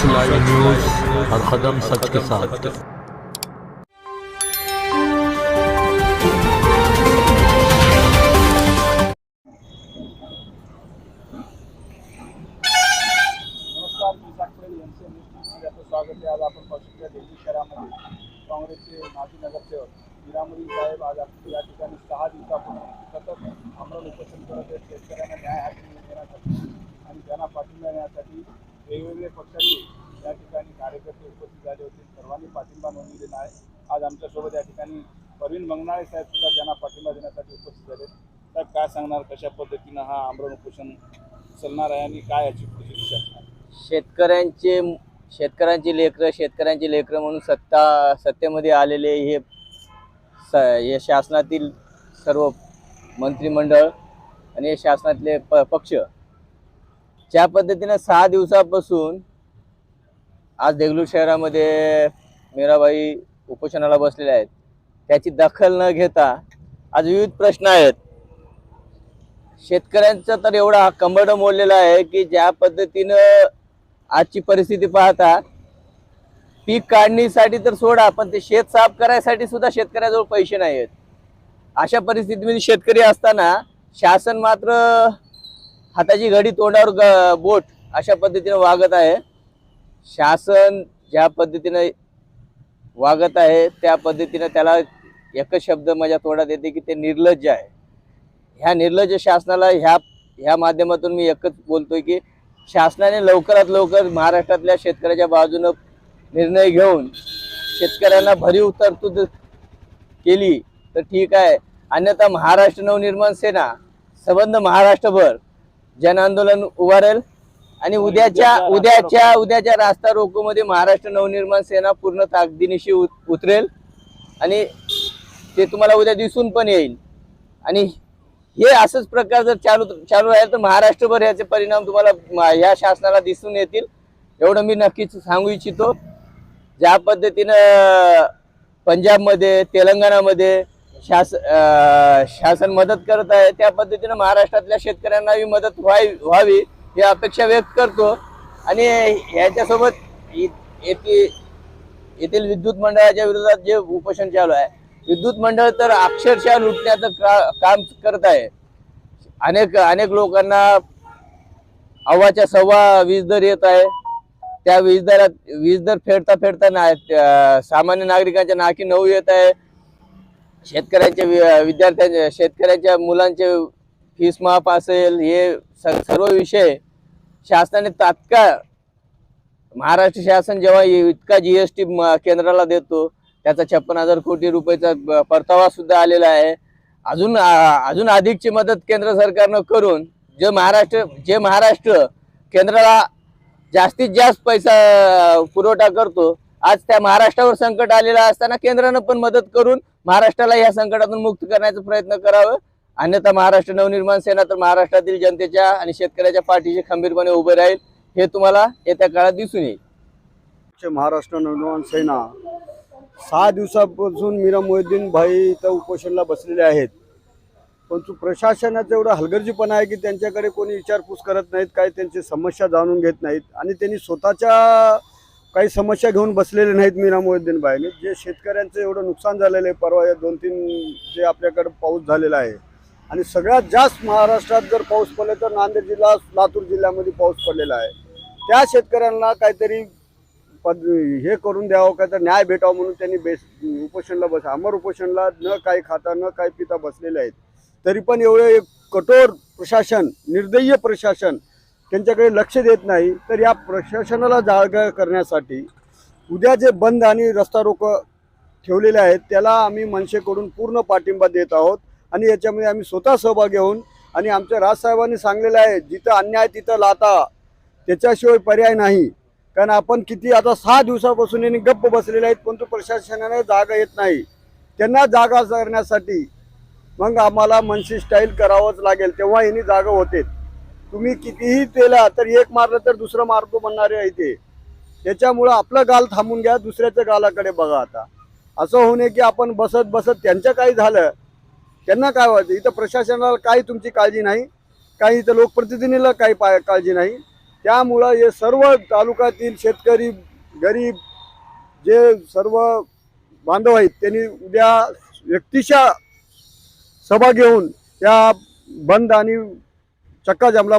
सच live news हर कदम सच के साथ। स्वागत आहे. आज आपण पाहू शकता शहरामध्ये काँग्रेसचे माजी नगरसेवक साहेब आज या ठिकाणी सहा दिवसापूर्वी सतत आमरण उपोषण करत आहेत. शेतकऱ्यांना न्याय हाती देण्यासाठी आणि त्यांना पाठिंबा देण्यासाठी वेगवेगळे पक्षाचे या ठिकाणी कार्यकर्ते उपस्थित झाले होते. सर्वांनी पाठिंबा नोंदवलेला आहे. आज आमच्यासोबत या ठिकाणी परवीन मंगनाळे साहेब सुद्धा त्यांना पाठिंबा देण्यासाठी उपस्थित झाले. साहेब काय सांगणार कशा पद्धतीनं हा आमरण उपोषण चालणार आहे आणि काय याची पुढची दिशा असणार? शेतकऱ्यांचे शेतकऱ्यांची लेकरं शेतकऱ्यांची लेकरं म्हणून सत्ता सत्तेमध्ये आलेले हे स हे शासनातील सर्व मंत्रिमंडळ आणि हे शासनातले प पक्ष ज्या पद्धतीनं सहा दिवसापासून आज देगलूर शहरामध्ये मीराबाई उपोषणाला बसलेल्या आहेत त्याची दखल न घेता आज विविध प्रश्न आहेत. शेतकऱ्यांचा तर एवढा कंबड मोडलेला आहे की ज्या पद्धतीनं आजची परिस्थिती पाहता पीक काढणीसाठी तर सोडा पण ते शेत साफ करायसाठी सुद्धा शेतकऱ्याजवळ पैसे नाही आहेत अशा परिस्थितीमध्ये शेतकरी असताना शासन मात्र हाताची घडी तोंडावर ग- बोट अशा पद्धतीने वागत आहे. शासन ज्या पद्धतीने वागत आहे त्या पद्धतीने त्याला एकच शब्द माझ्या तोंडात येते की ते निर्लज्ज आहे. ह्या निर्लज्ज शासनाला ह्या ह्या माध्यमातून मी एकच बोलतोय की शासनाने लवकरात लवकर महाराष्ट्रातल्या शेतकऱ्याच्या बाजूनं निर्णय घेऊन शेतकऱ्यांना भरीव तरतूद केली तर ठीक आहे. अन्यथा महाराष्ट्र नवनिर्माण सेना संबंध महाराष्ट्रभर जन आंदोलन उभारेल आणि उद्याच्या उद्याच्या उद्याच्या रास्ता रोकोमध्ये महाराष्ट्र नवनिर्माण सेना पूर्ण ताकदीनिशी उत- उतरेल. आणि ते तुम्हाला उद्या दिसून पण येईल. आणि हे असंच प्रकार जर चालू चालू राहील तर महाराष्ट्रभर याचे परिणाम तुम्हाला या शासनाला दिसून येतील. एवढं मी नक्कीच सांगू इच्छितो. ज्या पद्धतीनं पंजाबमध्ये तेलंगणामध्ये शास शासन मदत करत आहे त्या पद्धतीनं महाराष्ट्रातल्या शेतकऱ्यांनाही मदत व्हावी व्हावी ही अपेक्षा व्यक्त करतो. आणि याच्यासोबत येथील येथील विद्युत मंडळाच्या विरोधात जे उपोषण चालू आहे विद्युत मंडळ तर अक्षरशः लुटण्याचं काम करत आहे. अनेक अनेक लोकांना अव्वाच्या सव्वा वीज दर येत आहे. त्या वीज दरात वीज दर फेडता फेडता ना सामान्य नागरिकांच्या नाकी नऊ येत आहे. शेतकऱ्यांच्या विद्यार्थ्यांच्या शेतकऱ्यांच्या मुलांचे फीस माफ असेल हे सर्व विषय शासनाने तात्काळ महाराष्ट्र शासन जेव्हा इतका जी एस टी केंद्राला देतो त्याचा छप्पन हजार कोटी रुपयाचा परतावा सुद्धा आलेला आहे. अजून अजून अधिकची मदत केंद्र सरकारनं करून जे महाराष्ट्र जे महाराष्ट्र केंद्राला जास्तीत जास्त पैसा पुरवठा करतो आज त्या महाराष्ट्रावर संकट आलेला असताना केंद्रानं पण मदत करून महाराष्ट्राला या संकटातून मुक्त करण्याचा प्रयत्न करावं. अन्यथा महाराष्ट्र नवनिर्माण सेना तर महाराष्ट्रातील जनतेच्या आणि शेतकऱ्याच्या पाठीशी खंबीरपणे उभे राहील हे तुम्हाला येत्या काळात दिसून येईल. महाराष्ट्र नवनिर्माण सेना सहा दिवसापासून मीरा मोहिद्दीन भाई इथं उपोषणला बसलेले आहेत. परंतु प्रशासनाचं एवढं हलगर्जीपणा आहे की त्यांच्याकडे कोणी विचारपूस करत नाहीत काही त्यांची समस्या जाणून घेत नाहीत. आणि त्यांनी स्वतःच्या काही समस्या घेऊन बसलेले नाहीत मीरा मोहिद्दीन भाईने जे शेतकऱ्यांचं एवढं नुकसान झालेलं आहे परवा या दोन तीन जे आपल्याकडे पाऊस झालेला आहे. आणि सगळ्यात जास्त महाराष्ट्रात जर पाऊस पडले तर नांदेड जिल्हा लातूर जिल्ह्यामध्ये पाऊस पडलेला आहे. त्या शेतकऱ्यांना काहीतरी पद हे करून द्यावं काय तर न्याय भेटावं म्हणून त्यांनी बेस उपोषणला बस अमर उपोषणला न काही खाता न काही पिता बसलेले आहेत. तरी पण एवढे कठोर प्रशासन निर्दय्य प्रशासन त्यांच्याकडे लक्ष देत नाही तर या प्रशासनाला जागा करण्यासाठी उद्या जे बंद आणि रस्ता रोक ठेवलेले आहेत त्याला आम्ही मनसेकडून पूर्ण पाठिंबा देत आहोत आणि याच्यामध्ये आम्ही स्वतः सहभागी होऊन आणि आमच्या राजसाहेबांनी सांगलेलं आहे जिथं अन्याय तिथं लाता त्याच्याशिवाय पर्याय नाही. कारण आपण किती आता सहा दिवसापासून यांनी गप्प बसलेले आहेत परंतु प्रशासनाने जागा येत नाही. त्यांना जागा करण्यासाठी मग आम्हाला मनसे स्टाईल करावंच लागेल तेव्हा यांनी जागा होते. तुम्ही कितीही केला तर एक मारलं तर दुसरं मारतो म्हणणारे आहे ते. त्याच्यामुळं आपलं गाल थांबून घ्या दुसऱ्याच्या गालाकडे बघा आता. असं होऊ नये की आपण बसत बसत त्यांचं काही झालं त्यांना काय व्हायचं इथं प्रशासनाला काही तुमची काळजी नाही काही इथं लोकप्रतिनिधीला काही पाय काळजी नाही. त्यामुळं हे सर्व तालुक्यातील शेतकरी गरीब जे सर्व बांधव आहेत त्यांनी उद्या व्यक्तिशा सभा घेऊन त्या बंद आणि चक्का जमला